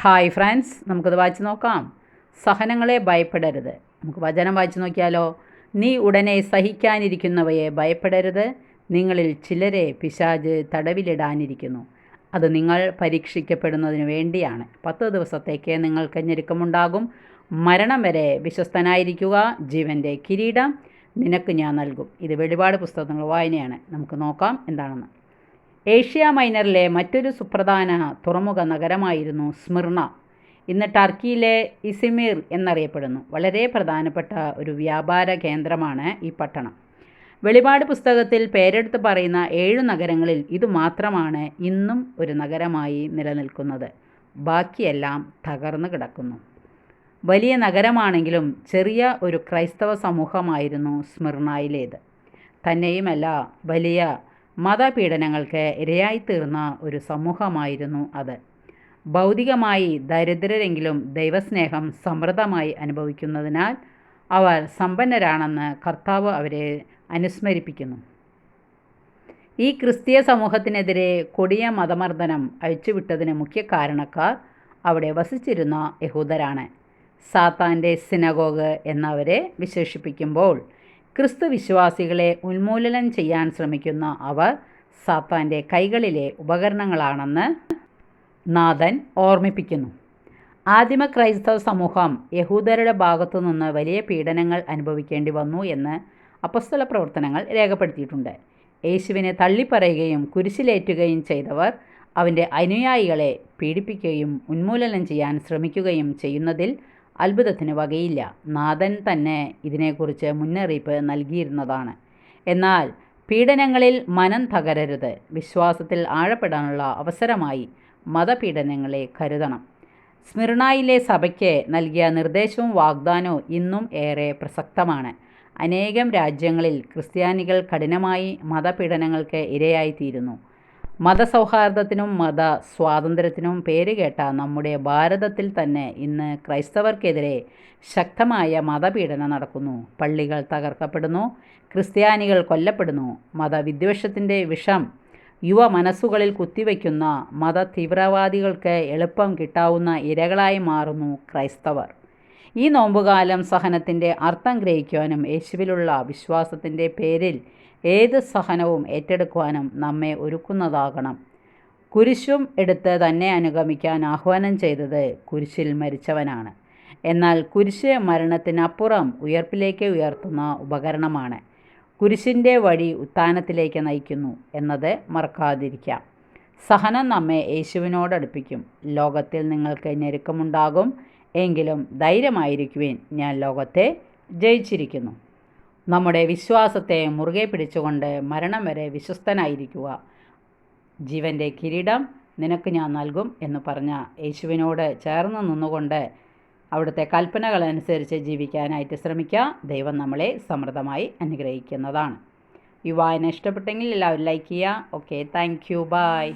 Hi friends നമുക്കത് വായിച്ചു നോക്കാം. സഹനങ്ങളെ ഭയപ്പെടരുത്. നമുക്ക് വചനം വായിച്ചു നോക്കിയാലോ? നീ ഉടനെ സഹിക്കാനിരിക്കുന്നവയെ ഭയപ്പെടരുത്. നിങ്ങളിൽ ചിലരെ പിശാജ് തടവിലിടാനിരിക്കുന്നു. അത് നിങ്ങൾ പരീക്ഷിക്കപ്പെടുന്നതിന് വേണ്ടിയാണ്. പത്ത് ദിവസത്തേക്ക് നിങ്ങൾക്ക് ഞെരുക്കമുണ്ടാകും മരണം വരെ വിശ്വസ്തനായിരിക്കുക. ജീവന്റെ കിരീടം നിനക്ക് ഞാൻ നൽകും. ഇത് വെളിപാട് പുസ്തകങ്ങൾ വായനയാണ്. നമുക്ക് നോക്കാം എന്താണെന്ന്. ഏഷ്യ മൈനറിലെ മറ്റൊരു സുപ്രധാന തുറമുഖ നഗരമായിരുന്നു സ്മിർണ. ഇന്ന് ടർക്കിയിലെ ഇസിമിർ എന്നറിയപ്പെടുന്നു. വളരെ പ്രധാനപ്പെട്ട ഒരു വ്യാപാര കേന്ദ്രമാണ് ഈ പട്ടണം. വെളിപാട് പുസ്തകത്തിൽ പേരെടുത്ത് പറയുന്ന ഏഴു നഗരങ്ങളിൽ ഇത് മാത്രമാണ് ഇന്നും ഒരു നഗരമായി നിലനിൽക്കുന്നത്. ബാക്കിയെല്ലാം തകർന്നു കിടക്കുന്നു. വലിയ നഗരമാണെങ്കിലും ചെറിയ ഒരു ക്രൈസ്തവ സമൂഹമായിരുന്നു സ്മിർണയിലേത്. തന്നെയുമല്ല വലിയ മതപീഡനങ്ങൾക്ക് ഇരയായിത്തീർന്ന ഒരു സമൂഹമായിരുന്നു അത്. ഭൗതികമായി ദരിദ്രരെങ്കിലും ദൈവസ്നേഹം സമൃദ്ധമായി അനുഭവിക്കുന്നതിനാൽ അവർ സമ്പന്നരാണെന്ന് കർത്താവ് അവരെ അനുസ്മരിപ്പിക്കുന്നു. ഈ ക്രിസ്തീയ സമൂഹത്തിനെതിരെ കൊടിയ മതമർദ്ദനം അഴിച്ചുവിട്ടതിന് മുഖ്യ കാരണക്കാർ അവിടെ വസിച്ചിരുന്ന യഹൂദരാണ്. സാത്താന്റെ സിനഗോഗ് എന്നവരെ വിശേഷിപ്പിക്കുമ്പോൾ ക്രിസ്തു വിശ്വാസികളെ ഉന്മൂലനം ചെയ്യാൻ ശ്രമിക്കുന്ന അവർ സാത്താന്റെ കൈകളിലെ ഉപകരണങ്ങളാണെന്ന് നാഥൻ ഓർമ്മിപ്പിക്കുന്നു. ആദിമ ക്രൈസ്തവ സമൂഹം യഹൂദരുടെ ഭാഗത്തു നിന്ന് വലിയ പീഡനങ്ങൾ അനുഭവിക്കേണ്ടി വന്നു എന്ന് അപ്പസ്തല പ്രവർത്തനങ്ങൾ രേഖപ്പെടുത്തിയിട്ടുണ്ട്. യേശുവിനെ തള്ളിപ്പറയുകയും കുരിശിലേറ്റുകയും ചെയ്തവർ അവന്റെ അനുയായികളെ പീഡിപ്പിക്കുകയും ഉന്മൂലനം ചെയ്യാൻ ശ്രമിക്കുകയും ചെയ്യുന്നതിൽ അത്ഭുതത്തിന് വകയില്ല. നാഥൻ തന്നെ ഇതിനെക്കുറിച്ച് മുന്നറിയിപ്പ് നൽകിയിരുന്നതാണ്. എന്നാൽ പീഡനങ്ങളിൽ മനം തകരരുത് വിശ്വാസത്തിൽ ആഴപ്പെടാനുള്ള അവസരമായി മതപീഡനങ്ങളെ കരുതണം. സ്മിർണായിലെ സഭയ്ക്ക് നൽകിയ നിർദ്ദേശവും വാഗ്ദാനവും ഇന്നും ഏറെ പ്രസക്തമാണ്. അനേകം രാജ്യങ്ങളിൽ ക്രിസ്ത്യാനികൾ കഠിനമായി മതപീഡനങ്ങൾക്ക് ഇരയായിത്തീരുന്നു. മതസൗഹാർദ്ദത്തിനും മത സ്വാതന്ത്ര്യത്തിനും പേരുകേട്ട നമ്മുടെ ഭാരതത്തിൽ തന്നെ ഇന്ന് ക്രൈസ്തവർക്കെതിരെ ശക്തമായ മതപീഡനം നടക്കുന്നു. പള്ളികൾ തകർക്കപ്പെടുന്നു ക്രിസ്ത്യാനികൾ കൊല്ലപ്പെടുന്നു. മതവിദ്വേഷത്തിന്റെ വിഷം യുവ മനസ്സുകളിൽ കുത്തിവയ്ക്കുന്ന മത തീവ്രവാദികൾക്ക് എളുപ്പം കിട്ടാവുന്ന ഇരകളായി മാറുന്നു ക്രൈസ്തവർ. ഈ നോമ്പുകാലം സഹനത്തിന്റെ അർത്ഥം ഗ്രഹിക്കുവാനും യേശുവിലുള്ള വിശ്വാസത്തിന്റെ പേരിൽ ഏത് സഹനവും ഏറ്റെടുക്കുവാനും നമ്മെ ഒരുക്കുന്നതാകണം. കുരിശും എടുത്ത് തന്നെ അനുഗമിക്കാൻ ആഹ്വാനം ചെയ്തത് കുരിശിൽ മരിച്ചവനാണ്. എന്നാൽ കുരിശ് മരണത്തിനപ്പുറം ഉയർപ്പിലേക്ക് ഉയർത്തുന്ന ഉപകരണമാണ്. കുരിശിന്റെ വഴി ഉത്ഥാനത്തിലേക്ക് നയിക്കുന്നു എന്നത് മറക്കാതിരിക്കാം. സഹനം നമ്മെ യേശുവിനോടടുപ്പിക്കും ലോകത്തിൽ നിങ്ങൾക്ക് ഞെരുക്കമുണ്ടാകും. എങ്കിലും ധൈര്യമായിരിക്കുവേൻ. ഞാൻ ലോകത്തെ ജയിച്ചിരിക്കുന്നു. നമ്മുടെ വിശ്വാസത്തെ മുറുകെ പിടിച്ചുകൊണ്ട് മരണം വരെ വിശ്വസ്തനായിരിക്കുക. ജീവന്റെ കിരീടം നിനക്ക് ഞാൻ നൽകും എന്ന് പറഞ്ഞ യേശുവിനോട് ചേർന്ന് നിന്നുകൊണ്ട് അവിടുത്തെ കൽപ്പനകളനുസരിച്ച് ജീവിക്കാനായിട്ട് ശ്രമിക്കുക. ദൈവം നമ്മളെ സമൃദ്ധമായി അനുഗ്രഹിക്കുന്നതാണ്. ഈ വായന ഇഷ്ടപ്പെട്ടെങ്കിൽ എല്ലാവരും ലൈക്ക് ചെയ്യുക. Okay thank you by